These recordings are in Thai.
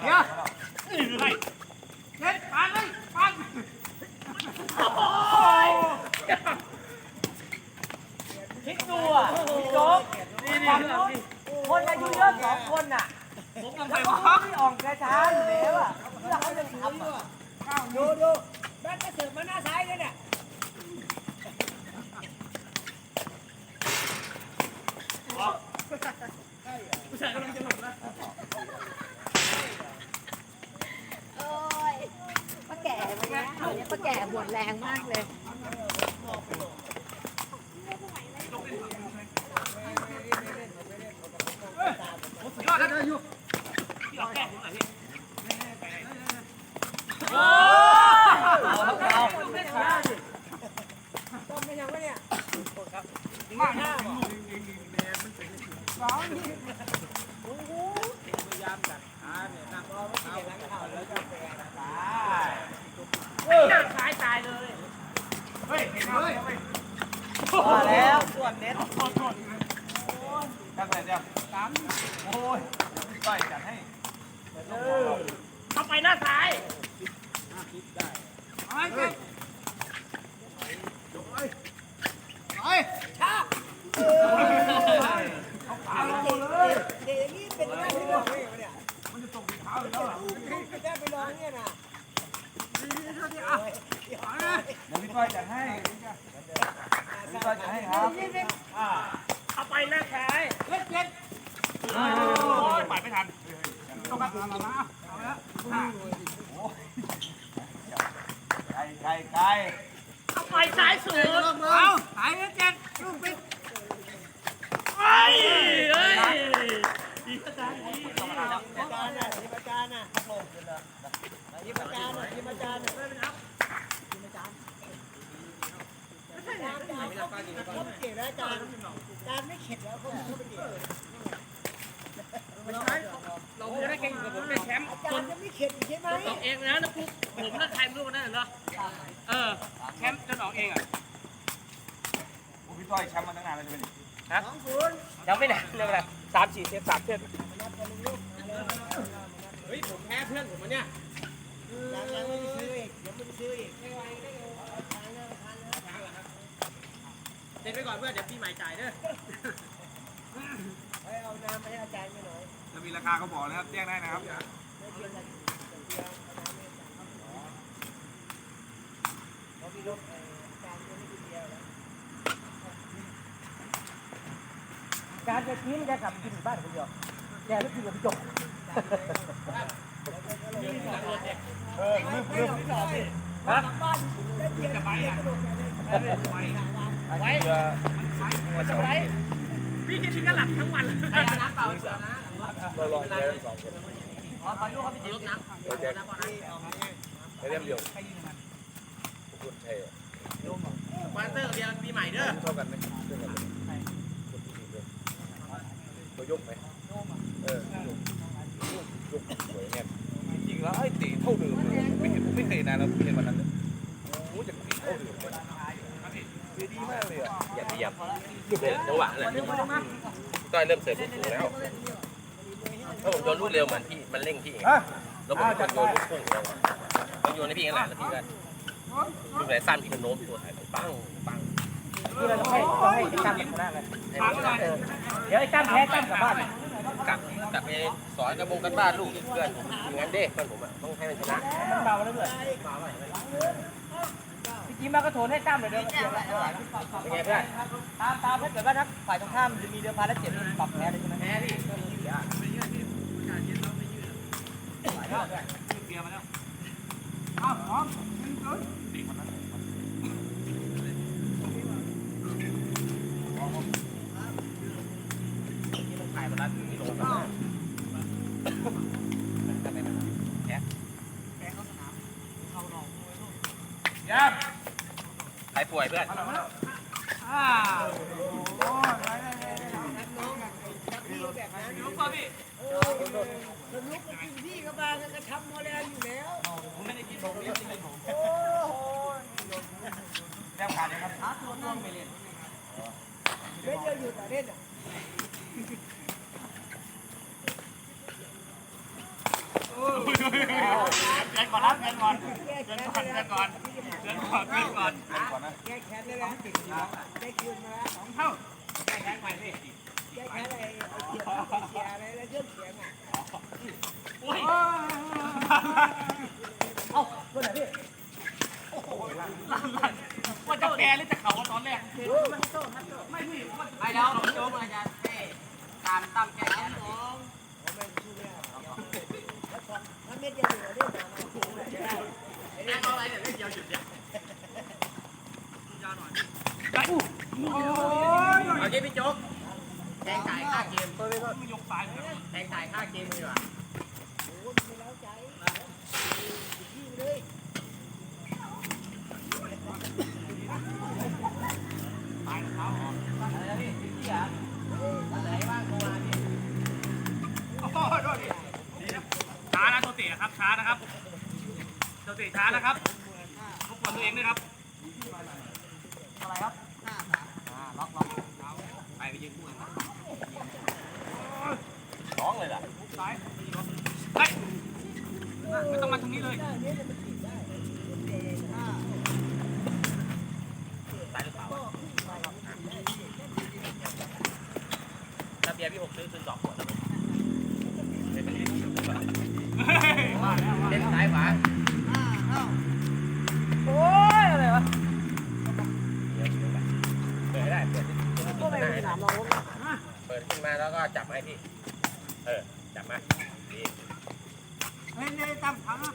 เดี๋ยวนี่เลยเด็ดปานเลยปานโอ้ยคิดดูอะพี่โจ๊กนี่นี่ฝั่งนู้นคนอายุเยอะสองคนน่ะผมกำแล้ลัวงก็พี่อ่องกระช้าอยู่แล้วอะเพื่อเขาจะทำอะดูดูแม่ก็เสิร์ฟมาหน้าซ้ายเลยเนี่ยผู้ชายกำลังจะหลบนะโอ้ย ป้าแก่ไปนะเนี่ยป้าแก่หมดแรงมากเลยยอดนะอยู่พี่ออกแก้ผมหน่อยพี่โอ้เอาต้มไม่ยังไม่เนี่ยมากนะร้องนี่ สายตายเลย เฮ้ยเห็นเลย มาแล้วส่วนเน็ต ตั้งแต่เดียวสาม โอ้ยก้อยจัดให้เข้าไปหน้าซ้ายไปไปไปชาเอย่างนี้เป็นหน้าที่เราเนี่ยมันจะตกเท้าเลยแล้วเหรอแค่ไปลองเนี่ยนะเดี๋ยวพี่ก้อยจัดให้พี่ก้อยจัดให้ครับเข้าไปหน้าซ้ายเล็กเล็ก โอ้ยปาดไม่ทันต้องมามามาเอาล้วไก่ไก่ไก่เข้าไปซ้ายสุดเอาหายแล้วเจ็ดลูกปิดเฮ้ยเฮ้ยดีขนาดนี้อาจารย์น่ะทีมอาจารย์น่ะทีมอาจารย์น่ะทีมอาจารย์น่ะทีมอาจารย์เขาเก่งนะอาจารย์อาจารย์ไม่เข็ดแล้วเขาเขาไปเก่งไม่ใช่ เราจะได้แข่งกับผมเป็นแชมป์อาจารย์จะไม่เข็ดอีกใช่ไหมออกเองนะนะปุ๊บผมนั่นใครไม่รู้คนนั้นเหรอเออแชมป์จนออกเองอะโอ้พี่ก้อยแชมป์มาตั้งนานแล้วจะเป็นสองศูนย์ยังไม่ไหนเรื่องอะไรสามสี่เซตสามเซตเฮ้ยผมแพ้เพื่อนผมเนี่ยยังยังไม่ได้ซื้ออีกยังไม่ได้ซื้ออีกเซ็นไปก่อนเพื่อนเดี๋ยวปีใหม่จ่ายเด้อให้เอาน้ำมาให้อาจารย์ไปหน่อย จะมีราคาเขาบอกนะครับแจ้งได้นะครับไม่เพียงแต่เดียวเอาน้ำให้อาจารย์เพราะมีรถเอ่ออาจารย์จะไม่กินเดียวแล้วการจะทิ้งแกกลับกินบ้านคนเดียวแกไม่กินกับพี่โจ๊กเออลืมลืมฮะจะไปอะไว้ไว้พี่คิดถึงกันหลับทั้งวันเลยน้ำเปล่าเสือนะ เราลองแชร์สองคนขอลูกเขาไปจิบน้ำไปเรียบเดียวคุณใช่สปอนเซอร์เดียวปีใหม่เด้อเท่ากันไหมเท่ากันไหมคนที่เดียวตัวยกไหมเออยกยกสวยแน่จริงแล้วไอ้ตีเท่าเดิมเลยไม่เห็นผมไม่เคยนานแล้วเห็นวันนั้นเลยโอ้จะตีเท่าเดิมเลยดีมากเลยอะอย่าเทียบเดี๋ยวจังหวะเลยต้อยเริ่มเสิร์ฟสูงแล้ว ถ้าผมโยนลูกเร็วเหมือนพี่มันเร่งพี่ฮะแล้วผมก็โยนลูกพุ่งแล้วต้องโยนให้พี่กันแหละแล้วพี่ก็ลูกไหนสั้นพี่ก็โน้มตัวถ่ายไปปังปังคือเราต้องให้ต้องให้ไอ้ตั้มเป็นชนะเลยให้มันชนะเออเดี๋ยวไอ้ตั้มแพ้ตั้มกลับบ้านกลับกลับไปสอนกระบงกันบ้านลูกเพื่อนผมอย่างนั้นเด้เพื่อนผมอะต้องให้มันชนะมันเบาแล้วด้วยพี่จีมาก็โทนให้ตั้มเลยเดี๋ยวเป็นไงเพื่อนตามตามถ้าเกิดว่าถ้าฝ่ายตรงข้ามจะมีเดือพันแล้วเจ็บนี่ปรับแพ้เลยใช่ไหมแพ้พี่ ถ่ายมาแล้วนี่ลงมาใครป่วย พื่อนลูกป่ะพี่เออสนุกไปกินพี่ก็มากันกระทำโมเลกุลอยู่แล้วผมไม่ได้กินผมไม่ได้กินผมโอ้โหแต้มขาดยังครับเล่นเยอะอยู่แต่เล่นอะเกินก่อนนะเกินก่อนเกินก่อนเกินก่อนเกินก่อนเกินก่อนแก้แค้นได้แล้วได้คืนมาแล้วสองเท่าแก้แค้นอะไรเสียบเสียอะไรแล้วเครื่องเสียงอะโอ้ย เอ้าตัวไหนพี่ว่าจะแปรหรือจะเขาตอนแรกไม่แล้วโจ๊กอะไรจะให้การตั้มแก้แค้นมันไม่จะเหลือด้วยนะเอาอะไรเนี่ยเล่นเดียวหยุดเนี่ยเอางี้พี่โจ๊ก แทงจ่ายค่าเกมมึงยกสายเลยแทงจ่ายค่าเกมดีกว่าไม่เล้าใจยิ่งเลยโอ้โหโทษดิช้านะโทษตินะครับช้านะครับโทษติช้านะครับรบกวนตัวเองด้วยครับอะไรครับ ไปไปยืนคู่กัน ร้องเลยล่ะ ซ้ายเฮ้ยไม่ต้องมาตรงนี้เลยเปล่าถ้าเบียร์พี่หกซื้อซื้อสองขวดเล่นซ้ายขวาโอ้ยอะไรวะเดี๋ยวเดี๋ยวไปเปิดได้เปิดเปิดให้ได้เปิดขึ้นมาแล้วก็จับมาให้พี่ เออ จับมาดีเฮ้ยนี่ตั้มถังอะ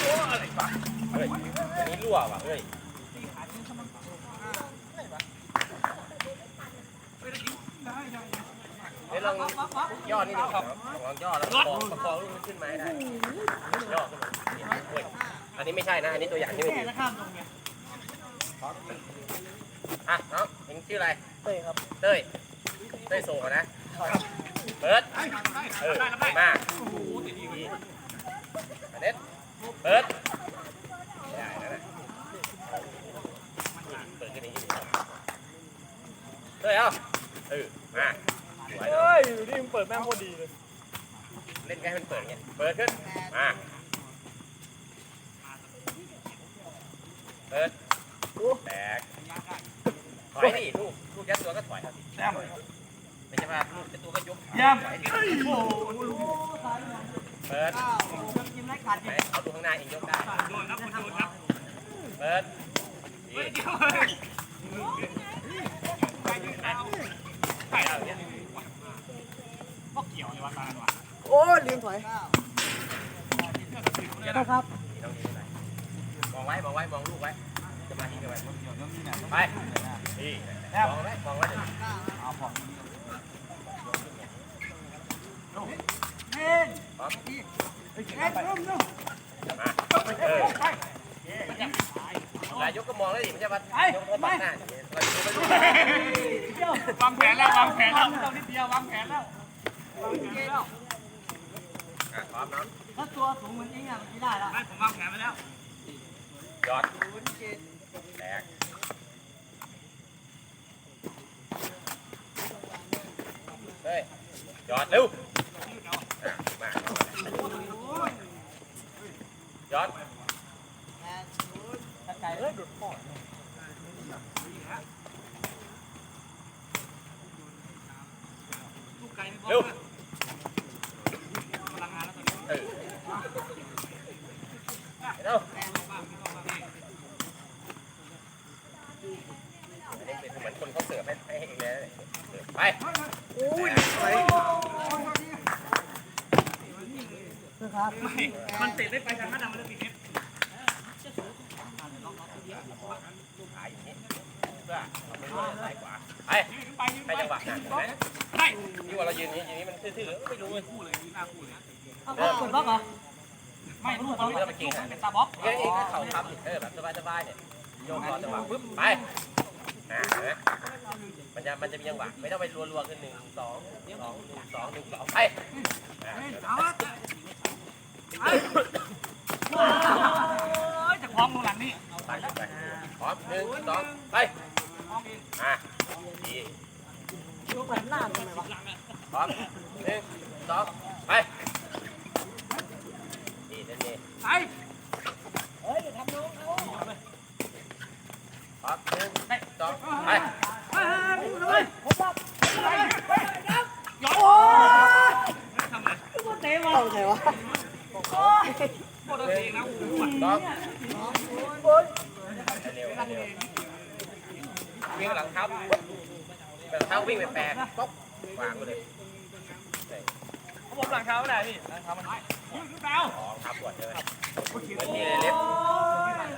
โอ้อะไรวะเฮ้ยอันนี้รั่วว่ะเฮ้ยเฮ้ยลองย่อนิดนึงครับลองย่อแล้วประคองประคองลูกมันขึ้นมาให้ได้ย่อขึ้นมาเฮ้ยอันนี้ไม่ใช่นะ อันนี้ตัวอย่างที่ไม่ดีแล้วข้ามตรงไงอะน้องเอ็งชื่ออะไร เต้ครับ เต้ย เต้ยโซ่นะ เปิด เออด้ได้มาโอ้โหติดอีกดีอันเน็ตเปิดไม่ได้นะนะเปิดขึ้นอย่างนี้เต้ยเอาเออ มาสวยเฮ้ยอยู่นี่มึงเปิดแม่งโคตรดีเลยเล่นไงให้มันเปิดไงเปิดขึ้น มา เปิดแตกถอยดิลูกลูกยัดตัวก็ถอยครับแต้ม ไม่ใช่ว่าลูกยัดตัวก็ยกเยี่ยมถอยดิโอ้โหเปิดกินไรกัดไหนเอาดูข้างหน้าเองยกได้โดนครับคุณโดนครับเปิดดีไม่เกี่ยวเลยใช่แล้วเนี่ยก็เกี่ยวเลยว่าตาว่ะโอ้ลืมถอยอย่าคดัรับบครับต้องนี้อะไรมองไว้มองไว้มองลูกไว้จะมาที่กันไว้ไปดีมองไว้มองไว้เดี๋ยวเนายกก็มองแล้วดิไม่ใช่ว่ายกก็ปัดหน้าอย่างเงี้ยเราดูไม่รู้วางแผนแล้ววางแผนแล้วนิดเดียววางแผนแล้ววางแผนแล้วอะพร้อมน้องถ้าตัวสูงเหมือนเองอะมันไม่ได้แล้วไม่ผมวางแผนไปแล้วยอดแตกเฮ้ยยอดเร็วอะมายอด ถ้าไก่เอ้ยดุดพ่อ ลูกไก่นี่ เร็ว พลังงานแล้วตอนนี้ เออเร็วอันนี้เป็นเหมือนคนเขาเสิร์ฟให้ให้เองเลยเสิร์ฟไป ครับ ไม่มันติดไม่ไปทางนั้นมันจะติดเน็ตไปยซ้ายขวาไปยืนไปยืนให้ไปจังหวะนักเห็นไหมได้นี่ว่าเรายืนนี้ยืนนี้มันทื่อๆไม่รู้เลยคู่เลยหน้าคู่เลยเอาเปิดบล็อกเหรอไม่ลูกเขาเป็นตาบ๊อบเองเองก็เขาคำเออแบบสบายๆเนี่ยโยกคอจังหวะปึ๊บไปนไหมมันจะมันจะมีจังหวะไม่ต้องไปรัวๆขึ้นหนึ่งสองสองหนึ่งสองหนึ่งสองไป จะคล้องตรงหลังนี่ไปไปพร้อมหนึ่งสองไปคล้องเองอะดีดูแผนหน้าทำไมวะพร้อมหนึ่งสองไป ไป เฮ้ยอย่าทำน้องเขา ครับหนึ่งสองไป เฮ้ยเฮ้ย ผมบอก โอ้ทำไมเตะวะ เอาไหนวะ โคตรเตะนะ สอง โอ้ย เร็ วเร็ววิ่งหลังเท้าแบบเท้าวิ่งไปแปรป๊อกวางไปเลยผมหลังเท้าไหนพี่หลังเท้ามันยืดเท้าอ๋อครับปวดใช่ไหมเหมือนมีเล็บ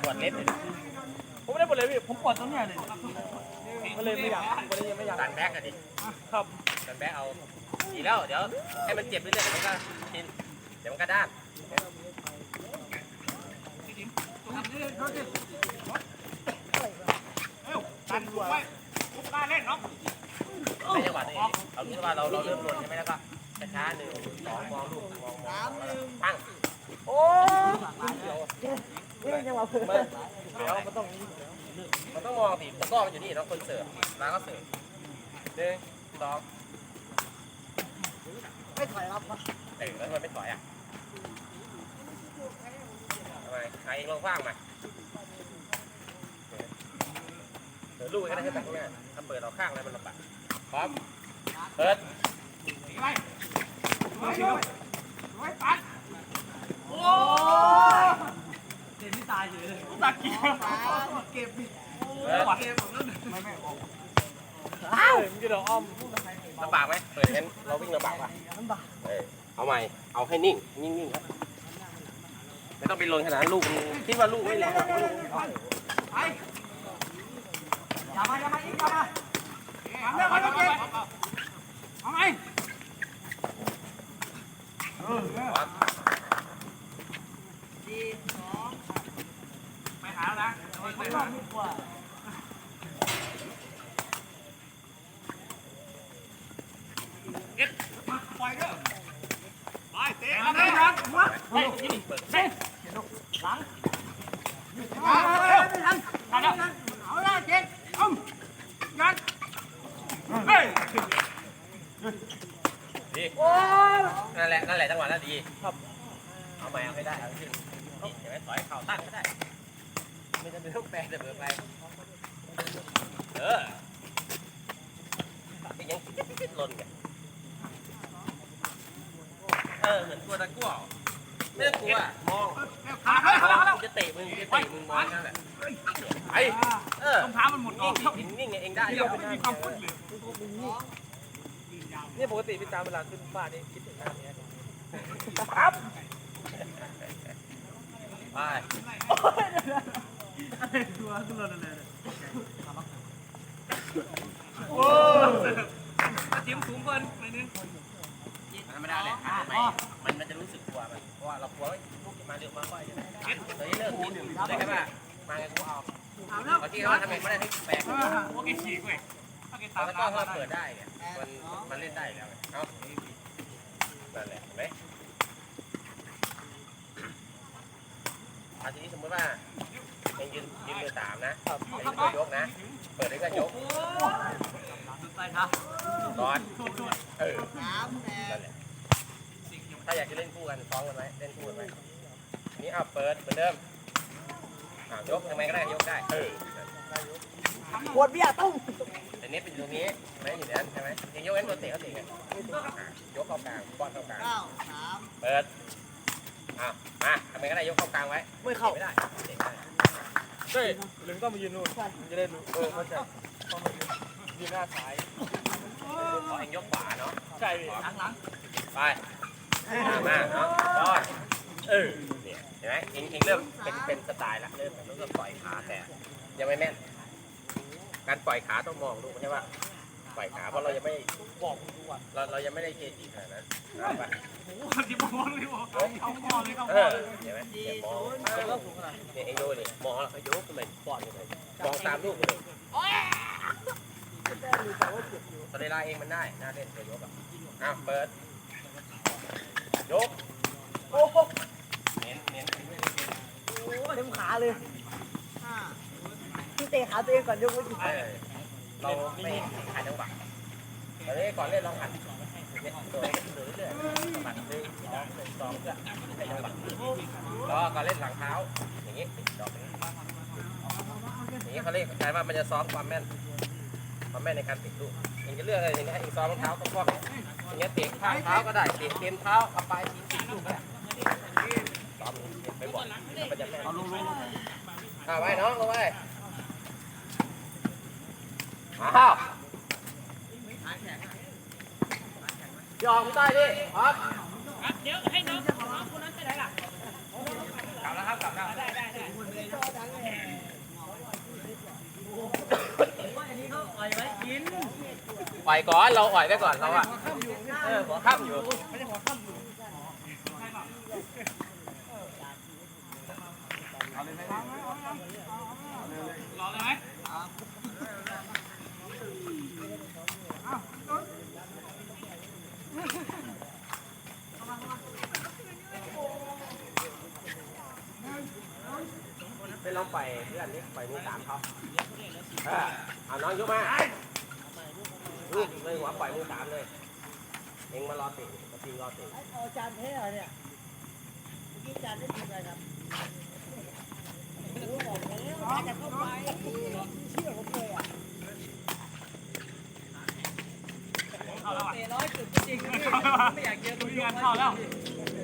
ปวดเล็บผมไม่ได้ปวดเลยพี่ผมปวดตรงเนี้ยเลยก็เลยไม่อยากวันนี้ยังไม่อยากดันแบ็กอะดิครับดันแบกเอาดีแล้วเดี๋ยวให้มันเจ็บเรื่อยๆเดี๋ยวมันก็ชินเดี๋ยวมันก็ด้าน ตันหัวทุกกาเล่นเนาะในจังหวะนี้เรารู้ว่าเราเราเริ่มลนใช่ไหมแล้วก็ช้าหนึ่งสองมองลูกมองมองปั้งโอ้นี่ยังมาเพื่อนเดี๋ยวมันต้องมันต้องมองสิตะก้อมันอยู่นี่เนาะคนเสิร์ฟร้าก็เสิร์ฟหนึ่งสองไม่ถอยรับเออแล้วทำไมไม่ถอยอะทำไมใครเองลองคว้างมา เดี๋ยวลูกก็ได้ให้แบบนี้ถ้าเปิดเราข้างอะไรมันลำบากพร้อมเปิดไปไปไปปัดโอ้เด่นที่ตายอยู่เลยตัดเกียร์เก็บดิเปิดเกมผมนั่นอ้าวมันจะเดี๋ยวอ้อมลำบากไหมเปิดงั้นเราวิ่งลำบากป่ะลำบากเออเอาใหม่ เอาให้นิ่ง นิ่งๆครับ ไม่ต้องไปลงขนาดลูก คิดว่าลูกไม่ลงหรอกลูก ไปอย่ามาอย่ามาอีกอย่ามาทำได้ไหมน้องเกมเอาไง ไปหาแล้วนะไปหาเอ็ดมาปล่อยเด้อไปเตะเอาเลยครับหัวเฮ้ยนี่เปิดเฮ้ยหลังเอาเลยไม่ทันเอาแล้วเอาละเจ๊เอายันเฮ้ย ดี นั่นแหละ นั่นแหละจังหวะนั้นดีครับเอาใหม่เอาให้ได้เอาให้ขึ้นนี่เห็นไหมถอยเข่าตั้งก็ได้ ไม่จำเป็นต้องแปลแต่เบิร์ไป เออยังติดๆลนกันเออ เหมือนกลัวตะกั่วไม่ต้องกลัวมองขาเฮ้ยมขาองแล้วกูจะเตะมึงกูจะเตะมึงมองนั่นแหละไอ้เออรองเท้ามันหมดออกนิ่งนิ่งๆเองได้เดี๋ยวไม่มีความพูดเลย นี่ปกติพี่จามเวลาขึ้นฟ้านี่คิดถึงหน้าเนี้ยไปตัวขึ้นรถเลยโอ้เตรียมสูงเกินไปนึงธรรมดาเลยอะมันมันจะรู้สึกกลัวมันเพราะว่าเรากลัวว่าลูกจะมาเร็วมาค่อยอย่างเงี้ยเฮ้เลิกกินเลยครับว่ามาไงกูเอาเอาแล้วที่เขาว่าทำไมไม่ได้ให้แปลกโอเคฉีกเว้ย โอเคตาเอามตะกร้อน้ำเขาเปิดได้ไงมันมันเล่นได้อยู่แล้วไงเอ้านั่นแหละเห็นไหมเอาทีนี้สมมติว่าเองยืนยืนมือสามนะเองก็ยกนะ เปิดเองก็ยกสุดไปครับร้อนโทษโทษเออสามแปนั่ดนแหละถ้าอยากจะเล่นคู่กันฟ้องกันไหมเล่นคู่กันไหมอันนี้เอาเปิดเหมือนเดิมอ่ายกทำไมก็ได้ยกได้เออปวดเบี้ยตุ้ม แต่เน็ตเป็นอยู่ตรงนี้ไม่อยู่นั้นใช่ไหมเองยกเว้นตัวเตะเขาเตะกันอะยกเข้ากลางป้อนเข้ากลางเก้าสามเปิดอะมาทำไมก็ได้ยกเข้ากลางไว้ไม่เข้าไม่ได้เตะได้เฮ้ยหรือต้องมายืนนู่นมันจะได้รู้เออเข้าใจต้องมายืนยืนหน้าซ้ายขอเองยกขวาเนาะใช่พี่หลังหลังไปมามาเนาะป้อนเออเนี่ยเห็นไหมเองเองเริ่มเป็นเป็นสไตล์ละเริ่มเริ่มปล่อยขาแต่ยังไม่แม่น การปล่อยขาต้องมองดูไม่ใช่ว่าปล่อยขาเพราะเรายังไม่บอกคุณดูอะเราเรายังไม่ได้เกจิขนาดนั้นเอาปะโอ้โหที่มองเลยบอกเขามองเลยเขาเอมองอเลยเห็นไหมเดี๋ยวมองมันต้องสูงขนาดเนี่ยเองดูนี่มองแล้วก็ยกขึ้นไปปอดขึ้นไปมองตามลูกไปเลยสเตลาเองมันได้น่าเล่นตัวยกอะอ้าวเปิดยกโอ้โหเน้นเน้นเต็มขาเลยพี่ เตะขาตัวเองก่อนยกไว้กี่เอเราไม่ขาดจังหวะตอนนี้ก่อนเล่นลองหัดเนี่ยตัวเรื่อยๆประมาณหนึ่งสองหนึ่งสองเพื่อให้จังหวะแล้วก็เล่นหลังเท้าอย่างนี้ดอกนี้อย่างนี้เขาเรียกใช้ว่ามันจะซ้อมความแม่นความแม่นในการติดลูกเองจะเลือกอะไรอย่างเงี้ยเองซ้อมรองเท้าก็คล่องอย่างเงี้ยเตะข้างเท้าก็ได้เตะเต็มเท้าเอาปลายทีติดลูกก็ได้ซ้อมไปบ่อยมันจะแม่นเอาลงๆเอาไว้น้องเอาไว้ อ้าวยอมได้ดิครับเดี๋ยวให้น้องน้องคนนั้นไปไหนล่ะกลับแล้วครับกลับแล้วได้ได้ได้ว่อันนี้เขาอ่อยไว้ก่อยก่อน เราปล่อยไว้ก่อนเราอะเออหัวค่ำอยู่รอเลยไหม นลองปล่อยเพื่อนนี่ปล่อยมือสามเขาเออเอาน้องยกมานี่เลยหัวปล่อยมือสามเลย เองมารอติมาทีมรอติเอาจานเท่เนี่ยเมื่อกี้จานได้ทีมอะไรครับโอ้บอกแล้วจานจะเข้าไปเชื่อผมเลยอะเข้าแล้วอะเตะร้อยจุดจริงๆไม่อยากเจอตัวงานเข้าแล้วเ